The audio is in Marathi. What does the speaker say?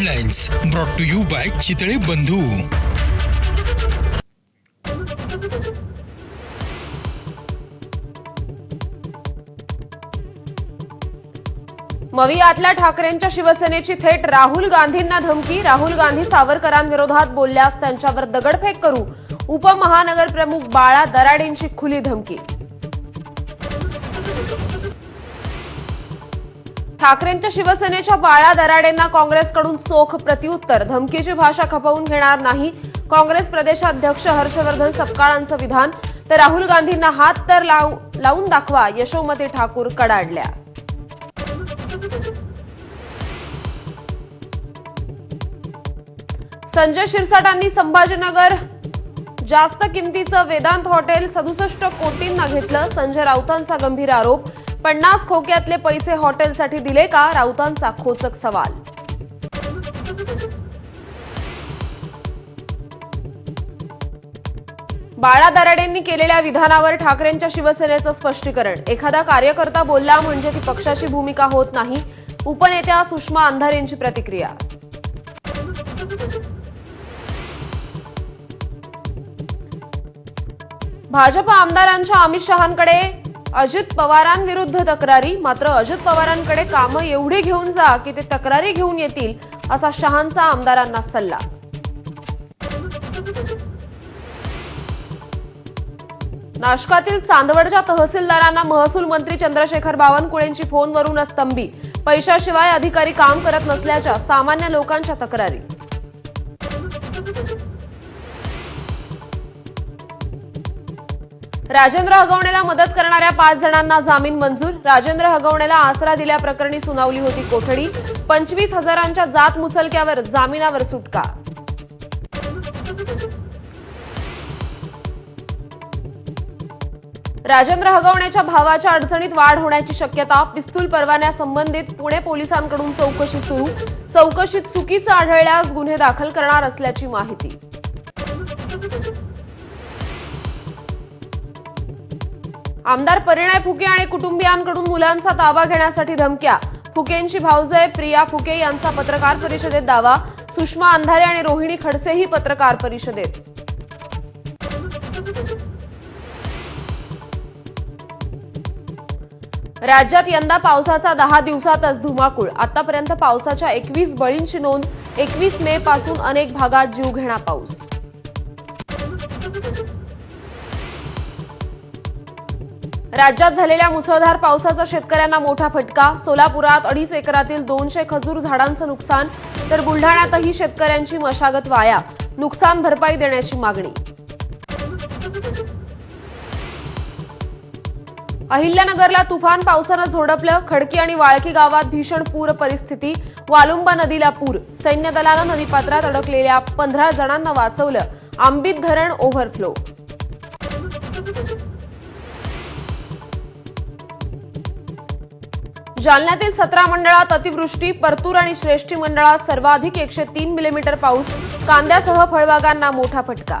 Headlines brought to you by Chitale Bandhu. मवियातल्या ठाकरेंच्या शिवसेनेची थेट राहुल गांधींना धमकी राहुल गांधी सावरकरांविरोधात बोलल्यास त्यांच्यावर दगडफेक करू उपमहानगर प्रमुख बाळा दराडेंची खुली धमकी. ठाकरेंच्या शिवसेनेच्या बाळा दराडेंना काँग्रेसकडून चोख प्रत्युत्तर. धमकीची भाषा खपवून घेणार नाही. काँग्रेस प्रदेशाध्यक्ष हर्षवर्धन सपकाळांचं विधान. तर राहुल गांधींना हात तर लाव- लावून दाखवा यशोमती ठाकूर कडाडल्या. संजय शिरसाटांनी संभाजीनगर जास्त किमतीचं वेदांत हॉटेल सदुसष्ट कोटींना घेतलं संजय राऊतांचा गंभीर आरोप. पन्नास खोक्यातले पैसे हॉटेलसाठी दिले का? राऊतांचा खोचक सवाल. बाळा दराडेंनी केलेल्या विधानावर ठाकरेंच्या शिवसेनेचं स्पष्टीकरण. एखादा कार्यकर्ता बोलला म्हणजे ती पक्षाची भूमिका होत नाही. उपनेत्या सुषमा अंधारेंची प्रतिक्रिया. भाजप आमदारांच्या अमित शहांकडे अजित पवारांविरुद्ध तक्रारी. मात्र अजित पवारांकडे कामं एवढी घेऊन जा की ते तक्रारी घेऊन येतील असा शहांचा आमदारांना सल्ला. नाशकातील चांदवडच्या तहसीलदारांना महसूल मंत्री चंद्रशेखर बावनकुळेंची फोनवरूनच तंबी. पैशाशिवाय अधिकारी काम करत नसल्याच्या सामान्य लोकांच्या तक्रारी. राजेंद्र हगवणेला मदत करणाऱ्या पाच जणांना जामीन मंजूर. राजेंद्र हगवणेला आसरा दिल्याप्रकरणी सुनावली होती कोठडी. पंचवीस हजारांच्या जात मुसलक्यावर जामिनावर सुटका. राजेंद्र हगवण्याच्या भावाच्या अडचणीत वाढ होण्याची शक्यता पिस्तूल परवान्यासंबंधित पुणे पोलिसांकडून चौकशी सुरू. चौकशीत चुकीचं आढळल्यास गुन्हे दाखल करणार असल्याची माहिती. आमदार परिणय फुके आणि कुटुंबियांकडून मुलांचा ताबा घेण्यासाठी धमक्या. फुकेंची भाऊजय प्रिया फुके यांचा पत्रकार परिषदेत दावा. सुषमा अंधारे आणि रोहिणी खडसेही पत्रकार परिषदेत. राज्यात यंदा पावसाचा दहा दिवसातच धुमाकूळ. आतापर्यंत पावसाच्या एकवीस बळींची नोंद. एकवीस मे पासून अनेक भागात जीवघेणा पाऊस. राज्यात झालेल्या मुसळधार पावसाचा शेतकऱ्यांना मोठा फटका. सोलापुरात अडीच एकरातील दोनशे खजूर झाडांचं नुकसान तर बुलढाण्यातही शेतकऱ्यांची मशागत वाया. नुकसान भरपाई देण्याची मागणी. अहिल्यानगरला तुफान पावसानं झोडपलं. खडकी आणि वाळकी गावात भीषण पूर परिस्थिती. वालुंबा नदीला पूर. सैन्य दलानं नदीपात्रात अडकलेल्या पंधरा जणांना वाचवलं. आंबित धरण ओव्हरफ्लो. जालन्यातील सतरा मंडळात अतिवृष्टी परतूर आणि श्रेष्ठी मंडळात सर्वाधिक एकशे तीन मिलीमीटर पाऊस कांद्यासह फळबागांना मोठा फटका.